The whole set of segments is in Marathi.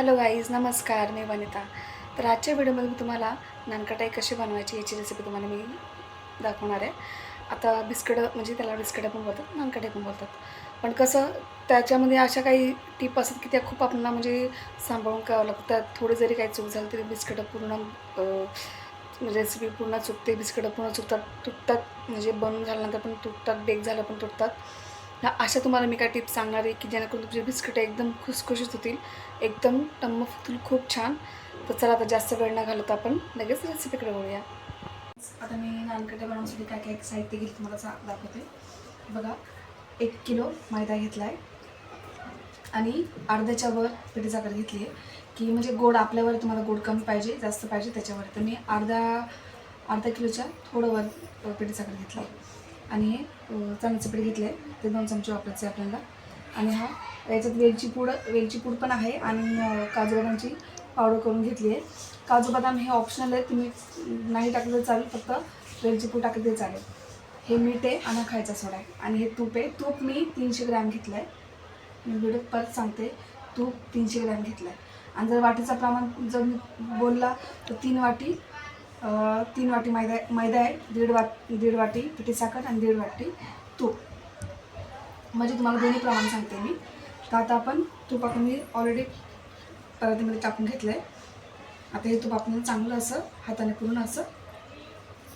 हॅलो गाईज नमस्कार मी वनिता. तर आजच्या व्हिडिओमध्ये मी तुम्हाला नानकटाई कशी बनवायची याची रेसिपी तुम्हाला मी दाखवणार आहे. आता बिस्किटं म्हणजे त्याला बिस्किटं पण बोलतात नानकटाई पण बोलतात. पण कसं त्याच्यामध्ये अशा काही टीप असतात की त्या खूप आपल्याला म्हणजे सांभाळून करावं लागतं. त्यात थोडी जरी काही चूक झाली तरी बिस्किटं पूर्ण रेसिपी पूर्ण चुकते बिस्किटं पूर्ण चुकतात तुटतात म्हणजे बनवून झाल्यानंतर पण तुटतात बेक झालं पण तुटतात. ह्या अशा तुम्हाला मी काय टिप्स सांगणार आहे की जेणेकरून तुमचे बिस्किटं एकदम खुसखुशीत होतील एकदम टम्म फुतील खूप छान. तर चला आता जास्त वेळ न घालवता आपण लगेच रेसिपीकडे वळूया. आता मी नानकटे बनवण्यासाठी काय काय साहित्य घेईल तुम्हाला सा दाखवते. बघा एक किलो मैदा घेतला आहे आणि अर्ध्याच्या वर पिठी साखर घेतली आहे. की म्हणजे गोड आपल्यावर तुम्हाला गोड कमी पाहिजे जास्त पाहिजे त्याच्यावर. तर मी अर्धा अर्धा किलोच्या थोडं वर पिठी साखर घेतली आहे. आणि हे चमचे पीठ घेतलं आहे ते दोन चमचे वापरायचे आपल्याला. आणि हा याच्यात वेलची पूड वेलची पूड पण आहे आणि काजू बदामची पावडर करून घेतली आहे. काजू बदाम हे ऑप्शनल आहे तुम्ही नाही टाकलं तर चालेल. फक्त वेलची पूड टाकली तरी चालेल. हे मीठ आहे आणि खायचा सोडा आहे. आणि हे तूप आहे. तूप मी तीनशे ग्रॅम घेतलं आहे मी व्हिडिओ परत सांगते. तूप तीनशे ग्रॅम घेतलं आहे आणि जर वाटीचं प्रमाण जर मी बोलला तर तीन वाटी तीन वाटी मैदा मैदा आहे दीड वाट दीड वाटी पिठी साखर आणि दीड वाटी तूप. म्हणजे तुम्हाला दोन्ही प्रमाण सांगते मी. तर आता आपण तूप आपण मी ऑलरेडी परातीमध्ये टाकून घेतलं आहे आता हे तूप आपण चांगलं असं हाताने पूर्ण असं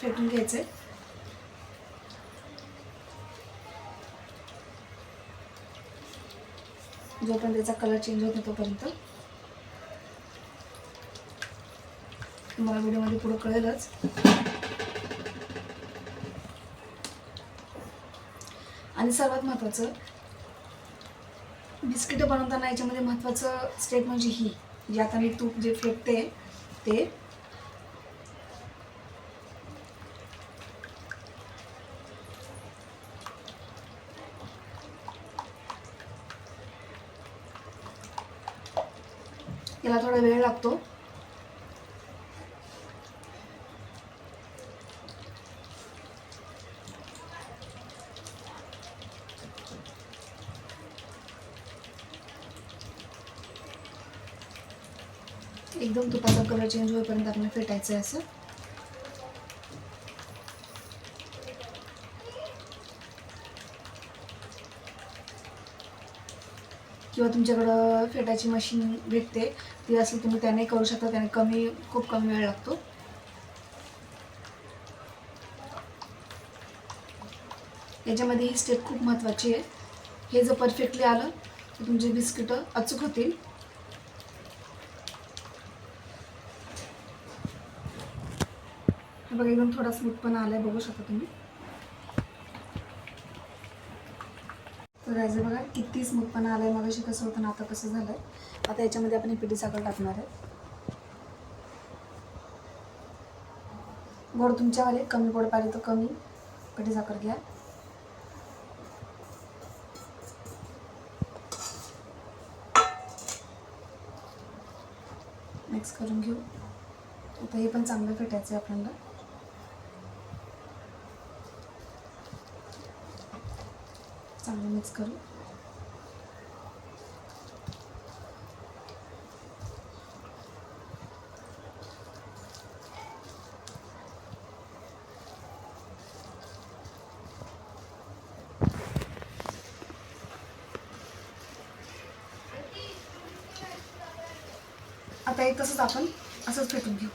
फेटून घ्यायचं आहे जोपर्यंत त्याचा कलर चेंज होत नाही तोपर्यंत. तुम्हाला व्हिडिओमध्ये पुढं कळेलच. आणि सर्वात महत्त्वाचं बिस्किटं बनवताना याच्यामध्ये महत्त्वाचं स्टेप म्हणजे ही. जे आता मी तूप जे फेकते ते याला थोडा वेळ लागतो. एकदम तुपाचा कलर चेंज होईपर्यंत आपल्याला फेटायचं आहे असं. किंवा तुमच्याकडं फेटायची मशीन भेटते ती असली तुम्ही त्याने करू शकता त्याने कमी खूप कमी वेळ लागतो. याच्यामध्ये ही स्टेप खूप महत्त्वाची आहे. हे जर परफेक्टली आलं तर तुमचे बिस्किटं अचूक होतील. बघा एकदम थोडा स्मूथपणा आला आहे बघू शकता तुम्ही. तर याचं बघा किती स्मूथपणा आला आहे मग कसं होतं ना आता कसं झालं आहे आता याच्यामध्ये आपण ही पिठी साखर टाकणार आहे. गोड तुमच्यावर कमी गोड पाहिजे तर कमी पिठी साखर घ्या. मिक्स करून घेऊ. आता हे पण चांगलं फेटायचं आहे आपल्याला. चांगलं मिक्स करू. आता हे तसंच आपण असंच फेटून घेऊ.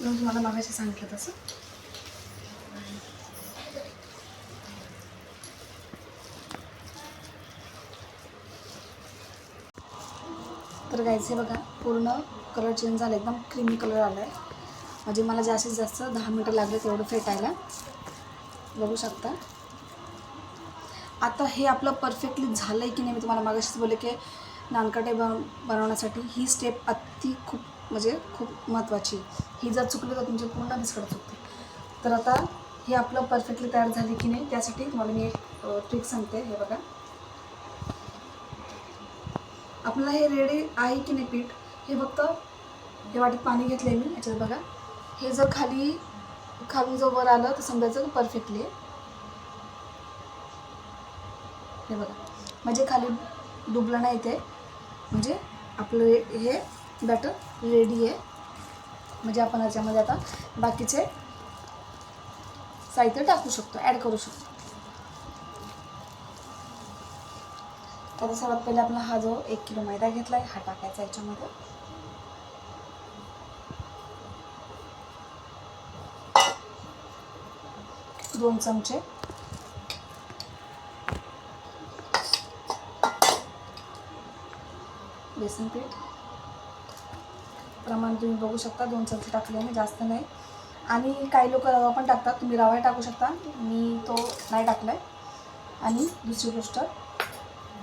तुम्हाला मागायचं सांगितलं तसं. तर गायचे बघा पूर्ण कलर चेंज झाला एकदम क्रीमी कलर आला आहे म्हणजे मला जास्तीत जास्त दहा मिनटं लागले तेवढं फेटायला. बघू शकता. आता हे आपलं परफेक्टली झालं आहे की नाही मी तुम्हाला मागाशीच बोलले की नानकटे बन बनवण्यासाठी ही स्टेप अति खूप म्हणजे खूप महत्त्वाची ही जर चुकली तर तुमची पूर्ण बिस्कट चुकते. तर आता हे आपलं परफेक्टली तयार झाले की नाही त्यासाठी तुम्हाला मी एक ट्रिक सांगते. हे बघा. आपल्याला हे रेडी आहे की नाही पीठ? हे फक्त हे वाटीत पाणी घेतलं आहे मी याच्यात बघा. हे जर खाली खालून जर वर आलं तर समजायचं परफेक्टली आहे हे बघा. म्हणजे खाली डुबलं नाही ते. म्हणजे आपलं हे- हे बॅटर रेडी आहे. म्हणजे आपण याच्यामध्ये आता बाकीचे साहित्य टाकू शकतो ॲड करू शकतो. तर सर्वात पहिले आपला हा जो एक किलो मैदा घेतला आहे हा टाकायचा याच्यामध्ये. दोन चमचे. बेसन पीठ. प्रमाण तुम्ही बघू शकता दोन चमचे टाकल्याने जास्त नाही. आणि काही लोक रवा पण टाकतात तुम्ही रवा टाकू शकता. मी तो नाही टाकला आहे आणि दुसरी गोष्ट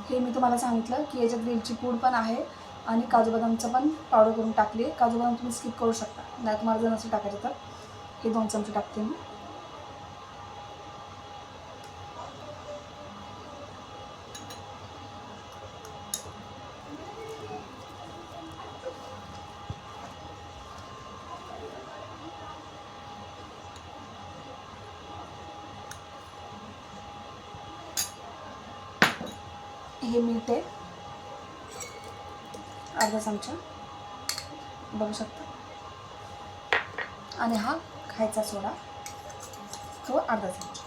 हे मी तुम्हाला सांगितलं की याच्यात वेलची पूड पण आहे आणि काजू बदामचं पण पावडर करून टाकली आहे. काजू बदाम तुम्ही स्किप करू शकता. नाही तुम्हाला जर नसेल टाकायचं तर. हे दोन चमचे टाकते मी. हे मीठ आहे अर्धा चमचा. बघू शकता. आणि हा खायचा सोडा. तो अर्धा चमचा.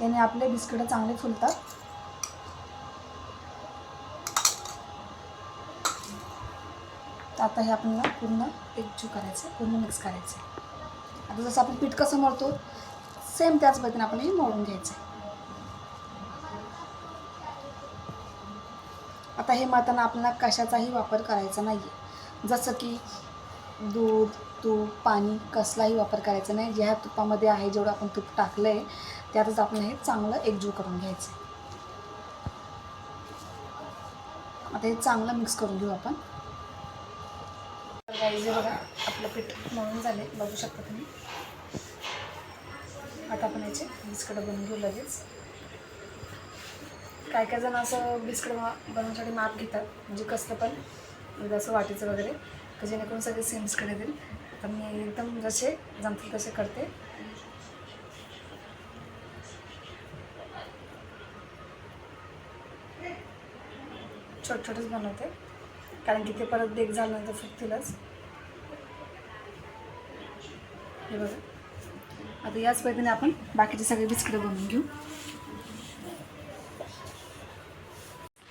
याने आपले बिस्किटं चांगले फुलतात. तर आता हे आपल्याला पूर्ण एकजू करायचं पूर्ण मिक्स करायचं आता जसं आपण पीठ कसं मळतो सेम त्याच पद्धतीने आपण हे मळून घ्यायचं आता हे मळताना आपल्याला कशाचाही वापर करायचा नाही आहे जसं की दूध तूप पाणी कसलाही वापर करायचा नाही. ज्या तुपामध्ये आहे जेवढं आपण तूप टाकलं आहे त्यातच आपण हे चांगलं एकजीव करून घ्यायचं आता हे चांगलं मिक्स करून घेऊ आपण. हे बघा आपलं पीठ मळून झाले बघू शकता तुम्ही. आता आपण याचे बिस्किट बनवून घेऊ लगेच. काय काय जण असं बिस्किट बनवण्यासाठी माप घेतात म्हणजे कसलं पण म्हणजे असं वाटीचं वगैरे तर जेणेकरून सगळे सेम्स बिस्किट येतील. तर मी एकदम जसे जमतील तसे करते. छोट छोटंच बनवते कारण की ते परत देख झाल्यानंतर फुटतीलच हे बघा. आता याच पद्धतीने आपण बाकीचे सगळे बिस्किटं बनवून घेऊ.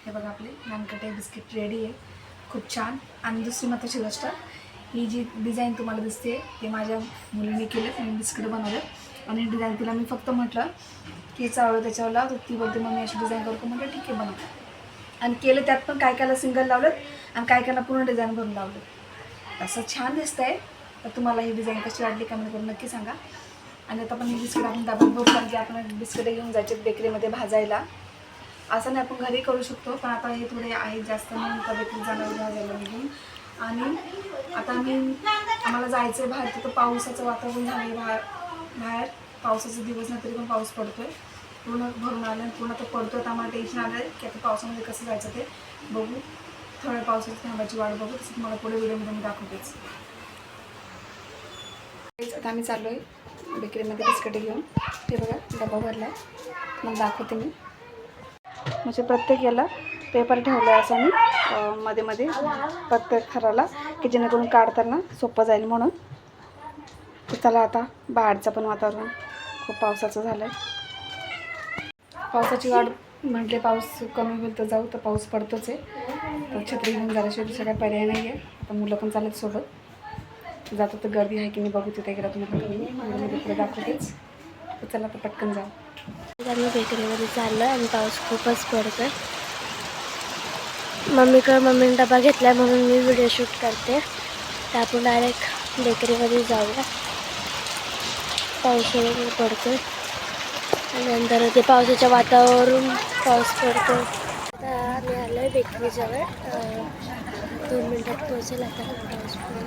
हे बघा आपले नानकटे बिस्किट रेडी आहे. खूप छान. आणि दुसरी महत्त्वाची गोष्ट ही जी डिझाईन तुम्हाला दिसते ते माझ्या मुलीने केलं आणि बिस्किट बनवलं. आणि डिझाईन तिला मी फक्त म्हटलं की चावलं त्याच्यावरला तर ती बोलते मग मी अशी डिझाईन करतो म्हटलं ठीक आहे बनव. आणि केलं त्यात पण काय कायला सिंगल लावलं आणि काय कायला पूर्ण डिझाईन भरून लावलं असं छान दिसतं आहे तर तुम्हाला ही डिझाईन कशी वाटली कमेंट करून नक्की सांगा. आणि आता पण ही बिस्किट आपण दाबून बघू कारण की आपण बिस्किटं घेऊन जायचे बेकरीमध्ये भाजायला. असं नाही आपण घरी करू शकतो पण आता हे थोडे आहेत जास्त म्हणून तब्येतीत जाणार भाजायला निघून आणि आता मी आम्हाला जायचं आहे बाहेर तिथं पावसाचं वातावरण झालं आहे बाहेर बाहेर. पावसाचे दिवस नाही तरी पण पाऊस पडतो आहे पूर्ण भरून आलं आणि पूर्ण तर पडतो आहे तर आम्हाला टेन्शन आलं आहे की आता पावसामध्ये कसं जायचं ते बघू. थोड्या पावसाची थांबायची वाट बघू तसं तुम्हाला पुढे व्हिडिओमध्ये मी दाखवतेच. तेच आता आम्ही चाललो आहे बेकरीमध्ये बिस्किट घेऊन. ते बघा डबा भरला आहे मग दाखवते मी. म्हणजे प्रत्येक याला पेपर ठेवला आहे असं मी मध्ये मध्ये प्रत्येक थराला की जेणेकरून काढताना सोपं जाईल म्हणून. तर चला आता बाहेरचं पण वातावरण खूप पावसाचं झालं आहे पावसाची वाढ म्हटले पाऊस कमी होईल तर जाऊ तर पाऊस पडतोच आहे. तर छत्री घेऊन झाल्याशिवाय दुसरा काही पर्याय नाही आहे. आता मुलं पण चालत सोबत. जातो तर गर्दी आहे की नाही बघू तिथे गेला तुम्ही दाखवतेच. चला तर पटकन जाऊ. आम्ही बेकरीमध्ये चाललो आणि पाऊस खूपच पडतो आहे मम्मीकडं मम्मीने डबा घेतला म्हणून मी व्हिडिओ शूट करते. तर आपण डायरेक्ट बेकरीमध्ये जाऊया. पाऊस वगैरे पडतो आणि नंतर ते पावसाच्या वातावरण पाऊस पडतो आता आम्ही आलो आहे बेकरीजवळ दोन मिनटात पोहोचेल आता. पाऊस पण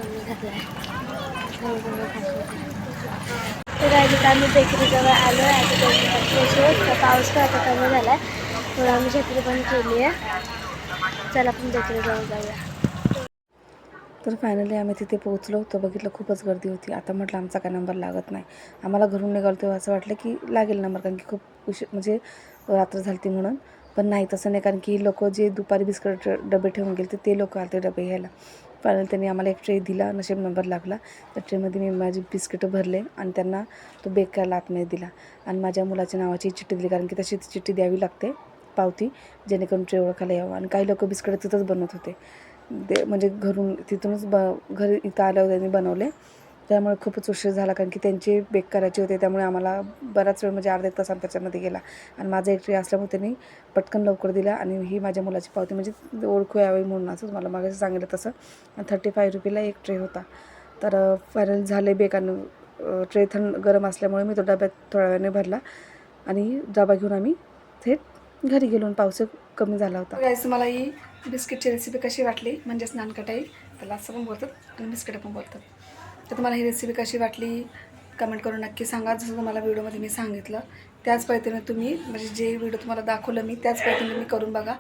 घातला आहे तर आधी आम्ही बेकरीजवळ आलो आहे. आता दोन मिनटात तर पाऊस पण आता कमी झाला आहे थोडं आम्ही छत्री पण केली आहे. चला आपण बेकरीजवळ जाऊया. तर फायनली आम्ही तिथे पोहोचलो. तर बघितलं खूपच गर्दी होती. आता म्हटलं आमचा काय नंबर लागत नाही. आम्हाला घरून निघालो तेव्हा असं वाटलं की लागेल नंबर कारण की खूप उशीर म्हणजे रात्र झाली ती म्हणून. पण नाही तसं नाही. कारण की लोक जे दुपारी बिस्किट डबे ठेवून गेले ते लोक आले डबे घ्यायला. फायनल त्यांनी आम्हाला एक ट्रे दिला नशीब नंबर लागला. त्या ट्रेमध्ये मी माझी बिस्किटं भरले आणि त्यांना तो बेक करायला आतमध्ये दिला. आणि माझ्या मुलाच्या नावाची चिठ्ठी दिली कारण की तशी ती चिठ्ठी द्यावी लागते पावती जेणेकरून ट्रे ओळखायला यावं. आणि काही लोक बिस्किटं तिथंच बनवत होते. ते म्हणजे घरून तिथूनच ब घरी इथं आल्यावर त्यांनी बनवले. त्यामुळे खूपच उशीर झाला कारण की त्यांची बेक करायची होते त्यामुळे आम्हाला बराच वेळ म्हणजे अर्धा एक तास त्याच्यामध्ये गेला. आणि माझा एक ट्रे असल्यामुळे त्यांनी पटकन लवकर दिला आणि ही माझ्या मुलाची पावती म्हणजे ओळखू यावी म्हणून असंच मला मागे सांगितलं तसं. आणि थर्टी फाय रुपीला एक ट्रे होता. तर फायनल झाले बेक आणि ट्रे थंड गरम असल्यामुळे मी तो डब्यात थोड्या वेळाने भरला. आणि डबा घेऊन आम्ही थेट घरी गेलो आणि पाऊस कमी झाला होता. गाईस मला ही बिस्किटची रेसिपी कशी वाटली? म्हणजेच नानकटाई त्याला असं पण बोलतात आणि बिस्किटं पण बोलतात. तर तुम्हाला ही रेसिपी कशी वाटली? कमेंट करून नक्की सांगा. जसं तुम्हाला व्हिडिओमध्ये मी सांगितलं त्याच पद्धतीने तुम्ही म्हणजे जे व्हिडिओ तुम्हाला दाखवलं मी त्याच पद्धतीने मी करून बघा.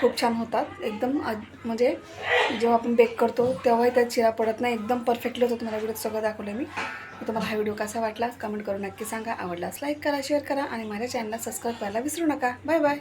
खूप छान होतात. एकदम म्हणजे जेव्हा आपण बेक करतो तेव्हाही त्यात चिरा पडत नाही. एकदम परफेक्टली होतं तुम्हाला व्हिडिओ सगळं दाखवलं मी. तुम्हाला हा व्हिडिओ कसा वाटला? कमेंट करून नक्की सांगा. आवडलाच लाईक करा शेअर करा आणि माझ्या चॅनलला सबस्क्राईब करायला विसरू नका. Bye bye